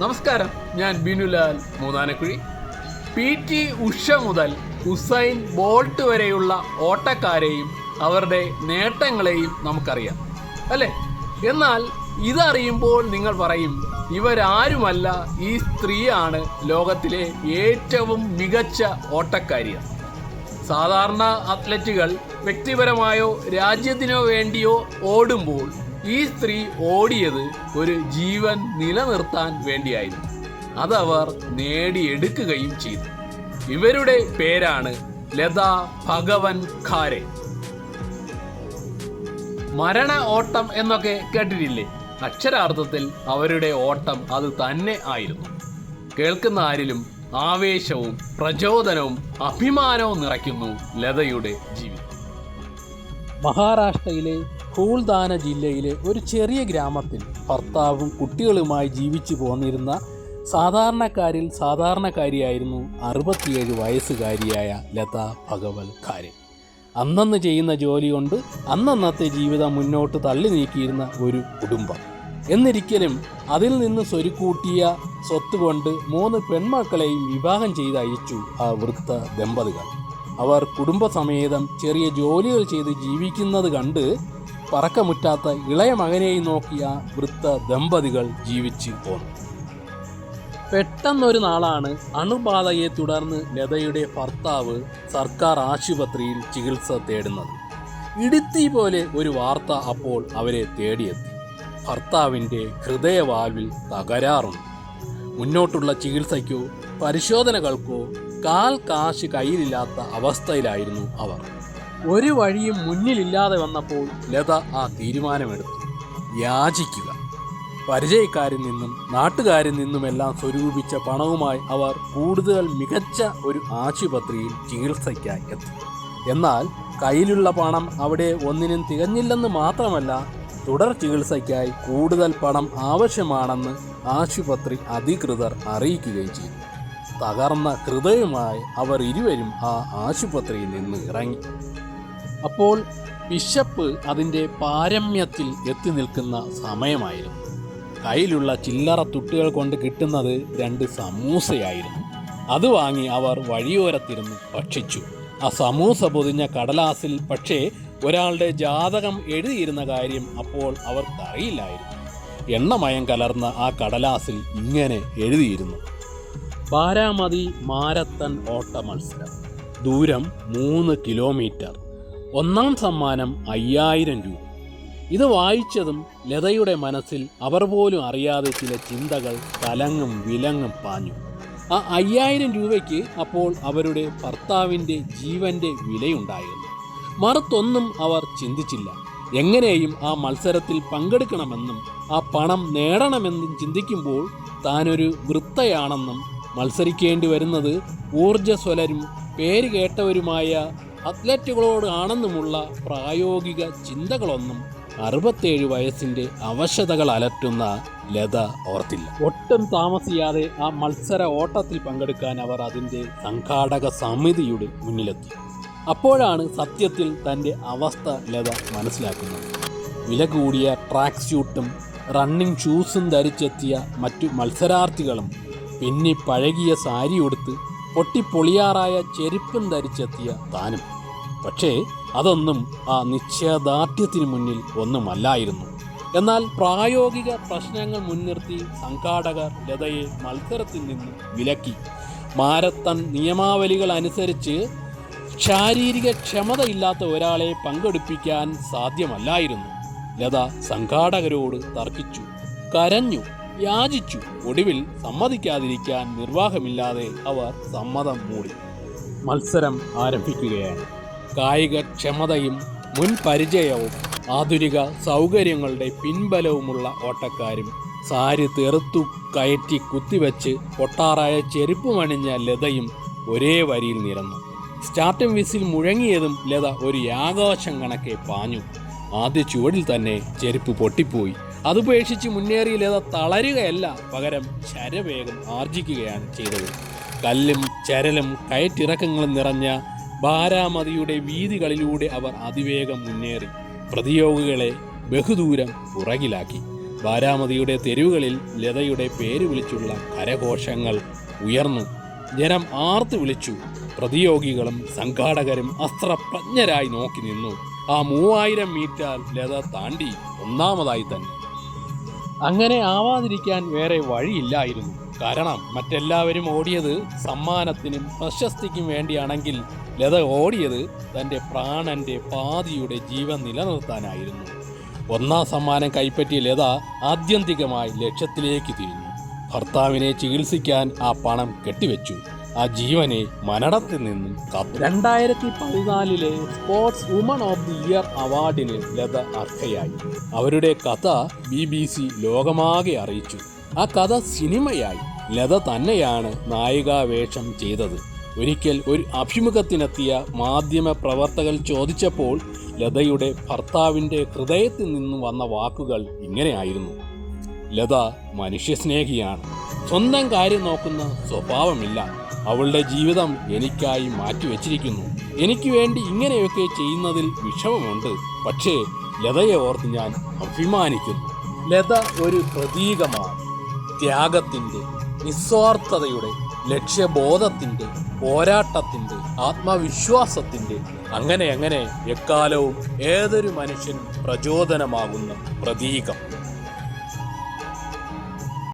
നമസ്കാരം. ഞാൻ Binulal Moonnanakuzhi. P T Usha മുതൽ ഉസൈൻ ബോൾട്ട് വരെയുള്ള ഓട്ടക്കാരെയും അവരുടെ നേട്ടങ്ങളെയും നമുക്കറിയാം. അല്ലേ? എന്നാൽ ഇതറിയുമ്പോൾ നിങ്ങൾ പറയും ഇവരാരുമല്ല ഈ സ്ത്രീയാണ് ലോകത്തിലെ ഏറ്റവും മികച്ച ഓട്ടക്കാരിയ സാധാരണ അത്ലറ്റുകൾ വ്യക്തിപരമായോ രാജ്യത്തിനോ വേണ്ടിയോ ഓടുമ്പോൾ ഈ സ്ത്രീ ഓടിയത് ഒരു ജീവൻ നിലനിർത്താൻ വേണ്ടിയായിരുന്നു. അതവർ നേടിയെടുക്കുകയും ചെയ്തു. ഇവരുടെ പേരാണ് ലത ഭഗവൻ ഖാരെ. മരണ ഓട്ടം എന്നൊക്കെ കേട്ടിട്ടില്ലേ? അക്ഷരാർത്ഥത്തിൽ അവരുടെ ഓട്ടം അത് തന്നെ ആയിരുന്നു. കേൾക്കുന്ന ആരിലും ആവേശവും പ്രചോദനവും അഭിമാനവും നിറയ്ക്കുന്നു ലതയുടെ ജീവിതം. മഹാരാഷ്ട്രയിലെ ഫൂൾദാന ജില്ലയിലെ ഒരു ചെറിയ ഗ്രാമത്തിൽ ഭർത്താവും കുട്ടികളുമായി ജീവിച്ചു പോന്നിരുന്ന സാധാരണക്കാരിൽ സാധാരണക്കാരിയായിരുന്നു അറുപത്തിയേഴ് വയസ്സുകാരിയായ ലത ഭഗവൽ ഖാരെ അന്നന്ന് ചെയ്യുന്ന ജോലി കൊണ്ട് അന്നന്നത്തെ ജീവിതം മുന്നോട്ട് തള്ളി നീക്കിയിരുന്ന ഒരു കുടുംബം. എന്നിരിക്കലും അതിൽ നിന്ന് സ്വരുക്കൂട്ടിയ സ്വത്ത് കൊണ്ട് മൂന്ന് പെൺമക്കളെയും വിവാഹം ചെയ്ത് അയച്ചു ആ വൃത്ത ദമ്പതികൾ. അവർ കുടുംബസമേതം ചെറിയ ജോലികൾ ചെയ്ത് ജീവിക്കുന്നത് കണ്ട് പറക്കമുറ്റാത്ത ഇളയ മകനെയും നോക്കിയ വൃത്ത ദമ്പതികൾ ജീവിച്ച് പോന്നു. പെട്ടെന്നൊരു നാളാണ് അണുബാധയെ തുടർന്ന് ലതയുടെ ഭർത്താവ് സർക്കാർ ആശുപത്രിയിൽ ചികിത്സ തേടുന്നത്. ഇടുത്തി പോലെ ഒരു വാർത്ത അപ്പോൾ അവരെ തേടിയെത്തി. ഭർത്താവിന്റെ ഹൃദയവാൽവിൽ തകരാറുണ്ട്. മുന്നോട്ടുള്ള ചികിത്സയ്ക്കോ പരിശോധനകൾക്കോ കാൽ കാശ് കയ്യിലില്ലാത്ത അവസ്ഥയിലായിരുന്നു അവർ. ഒരു വഴിയും മുന്നിലില്ലാതെ വന്നപ്പോൾ ലത ആ തീരുമാനമെടുത്തു. യാചിക്കുക. പരിചയക്കാരിൽ നിന്നും നാട്ടുകാരിൽ നിന്നുമെല്ലാം സ്വരൂപിച്ച പണവുമായി അവർ കൂടുതൽ മികച്ച ഒരു ആശുപത്രിയിൽ ചികിത്സയ്ക്കായി എത്തി. എന്നാൽ കയ്യിലുള്ള പണം അവിടെ ഒന്നിനും തികഞ്ഞില്ലെന്ന് മാത്രമല്ല തുടർ ചികിത്സയ്ക്കായി കൂടുതൽ പണം ആവശ്യമാണെന്ന് ആശുപത്രി അധികൃതർ അറിയിക്കുകയും ചെയ്തു. തകർന്ന ഹൃദയമായി അവർ ഇരുവരും ആ ആശുപത്രിയിൽ നിന്ന് ഇറങ്ങി. അപ്പോൾ ബിഷപ്പ് അതിന്റെ പാരമ്യത്തിൽ എത്തി നിൽക്കുന്ന സമയമായിരുന്നു. കയ്യിലുള്ള ചില്ലറ തുട്ടുകൾ കൊണ്ട് കിട്ടുന്നത് രണ്ട് സമൂസയായിരുന്നു. അത് വാങ്ങി അവർ വഴിയോരത്തിരുന്ന് ഭക്ഷിച്ചു. ആ സമൂസ പൊതിഞ്ഞ കടലാസിൽ പക്ഷേ ഒരാളുടെ ജാതകം എഴുതിയിരുന്ന കാര്യം അപ്പോൾ അവർക്കറിയില്ലായിരുന്നു എണ്ണമയം കലർന്ന ആ കടലാസിൽ ഇങ്ങനെ എഴുതിയിരുന്നു. ബാരാമതി മാരത്തൺ ഓട്ട മത്സരം ദൂരം മൂന്ന് കിലോമീറ്റർ. ഒന്നാം സമ്മാനം അയ്യായിരം രൂപ. ഇത് വായിച്ചതും ലതയുടെ മനസ്സിൽ അവർ പോലും അറിയാതെ ചില ചിന്തകൾ തലങ്ങും വിലങ്ങും പാഞ്ഞു. ആ അയ്യായിരം രൂപയ്ക്ക് അപ്പോൾ അവരുടെ ഭർത്താവിന്റെ ജീവന്റെ വിലയുണ്ടായിരുന്നു. മറുത്തൊന്നും അവർ ചിന്തിച്ചില്ല. എങ്ങനെയും ആ മത്സരത്തിൽ പങ്കെടുക്കണമെന്നും ആ പണം നേടണമെന്നും ചിന്തിക്കുമ്പോൾ താനൊരു വൃത്തയാണെന്നും മത്സരിക്കേണ്ടി വരുന്നത് ഊർജസ്വലരും പേര് കേട്ടവരുമായ അത്ലറ്റുകളോട് ആണെന്നുമുള്ള പ്രായോഗിക ചിന്തകളൊന്നും അറുപത്തേഴ് വയസ്സിന്റെ അവശതകൾ അലറ്റുന്ന ലത ഓർത്തില്ല. ഒട്ടും താമസിയാതെ ആ മത്സര ഓട്ടത്തിൽ പങ്കെടുക്കാൻ അവർ അതിന്റെ സംഘാടക സമിതിയുടെ മുന്നിലെത്തി. അപ്പോഴാണ് സത്യത്തിൽ തന്റെ അവസ്ഥ ലത മനസ്സിലാക്കുന്നത്. വില കൂടിയ ട്രാക്ക് സ്യൂട്ടും റണ്ണിംഗ് ഷൂസും ധരിച്ചെത്തിയ മറ്റു മത്സരാർത്ഥികളും പിന്നെ പഴകിയ സാരി ഉടുത്ത് പൊട്ടിപ്പൊളിയാറായ ചെരുപ്പും ധരിച്ചെത്തിയ താനും. പക്ഷേ അതൊന്നും ആ നിശ്ചയദാർഢ്യത്തിന് മുന്നിൽ ഒന്നുമല്ലായിരുന്നു. എന്നാൽ പ്രായോഗിക പ്രശ്നങ്ങൾ മുൻനിർത്തി സംഘാടകർ ലതയെ മത്സരത്തിൽ നിന്ന് വിലക്കി. മാരത്തൺ നിയമാവലികൾ അനുസരിച്ച് ശാരീരിക ക്ഷമതയില്ലാത്ത ഒരാളെ പങ്കെടുപ്പിക്കാൻ സാധ്യമല്ലായിരുന്നു. ലത സംഘാടകരോട് തർക്കിച്ചു. കരഞ്ഞു. യാചിച്ചു ഒടുവിൽ സമ്മതിക്കാതിരിക്കാൻ നിർവാഹമില്ലാതെ അവർ സമ്മതം മൂടി. മത്സരം ആരംഭിക്കുകയാണ്. കായിക ക്ഷമതയും മുൻ പരിചയവും ആധുനിക സൗകര്യങ്ങളുടെ പിൻബലവുമുള്ള ഓട്ടക്കാരും സാരി തെറുത്തു കയറ്റി കുത്തിവെച്ച് ഒട്ടാറായ ചെരുപ്പുമണിഞ്ഞ ലതയും ഒരേ വരിയിൽ നിരന്നു. സ്റ്റാർട്ടിംഗ് വിസിൽ മുഴങ്ങിയതും ലത ഒരു ആകാശം കണക്കെ പാഞ്ഞു. ആദ്യ ചുവടിൽ തന്നെ ചെരുപ്പ് പൊട്ടിപ്പോയി. അതുപേക്ഷിച്ച് മുന്നേറിയ ലത തളരുകയല്ല പകരം ശരവേഗം ആർജിക്കുകയാണ് ചെയ്തത്. കല്ലും ചരലും കയറ്റിറക്കങ്ങളും നിറഞ്ഞ ബാരാമതിയുടെ വീതികളിലൂടെ അവർ അതിവേഗം മുന്നേറി. പ്രതിയോഗികളെ ബഹുദൂരം പുറകിലാക്കി. ബാരാമതിയുടെ തെരുവുകളിൽ ലതയുടെ പേര് വിളിച്ചുള്ള കരഘോഷങ്ങൾ ഉയർന്നു. ജനം ആർത്തു വിളിച്ചു. പ്രതിയോഗികളും സംഘാടകരും അസ്ത്രപ്രജ്ഞരായി നോക്കി നിന്നു. ആ മൂവായിരം മീറ്റർ ലത താണ്ടി ഒന്നാമതായി തന്നെ. അങ്ങനെ ആവാതിരിക്കാൻ വേറെ വഴിയില്ലായിരുന്നു. കാരണം മറ്റെല്ലാവരും ഓടിയത് സമ്മാനത്തിനും പ്രശസ്തിക്കും വേണ്ടിയാണെങ്കിൽ ലത ഓടിയത് തന്റെ പ്രാണന്റെ പാതിയുടെ ജീവൻ നിലനിർത്താനായിരുന്നു. ഒന്നാം സമ്മാനം കൈപ്പറ്റിയ ലത ആത്യന്തികമായി ലക്ഷ്യത്തിലേക്ക് തിരിഞ്ഞു. ഭർത്താവിനെ ചികിത്സിക്കാൻ ആ പണം കെട്ടിവെച്ചു. ആ ജീവനെ മനടത്തിൽ നിന്നും കാത്തു. രണ്ടായിരത്തി പതിനാലിലെ sports woman of the year അവാർഡിന് ലത അർഹയായി. അവരുടെ കഥ ബി ബി സി ലോകമാകെ അറിയിച്ചു. ആ കഥ സിനിമയായി. ലത തന്നെയാണ് നായികാവേഷം ചെയ്തത്. ഒരിക്കൽ ഒരു അഭിമുഖത്തിനെത്തിയ മാധ്യമ പ്രവർത്തകർ ചോദിച്ചപ്പോൾ ലതയുടെ ഭർത്താവിന്റെ ഹൃദയത്തിൽ നിന്നും വന്ന വാക്കുകൾ ഇങ്ങനെയായിരുന്നു. ലത മനുഷ്യസ്നേഹിയാണ്. സ്വന്തം കാര്യം നോക്കുന്ന സ്വഭാവമില്ല. അവളുടെ ജീവിതം എനിക്കായി മാറ്റിവെച്ചിരിക്കുന്നു എനിക്ക് വേണ്ടി ഇങ്ങനെയൊക്കെ ചെയ്യുന്നതിൽ വിഷമമുണ്ട്. പക്ഷേ ലതയെ ഓർത്ത് ഞാൻ അഭിമാനിക്കുന്നു. ലത ഒരു പ്രതീകമാണ്. ത്യാഗത്തിന്റെ നിസ്വാർത്ഥതയുടെ ലക്ഷ്യബോധത്തിന്റെ പോരാട്ടത്തിന്റെ ആത്മവിശ്വാസത്തിന്റെ അങ്ങനെ അങ്ങനെ എക്കാലവും ഏതൊരു മനുഷ്യനും പ്രചോദനമാകുന്ന പ്രതീകം.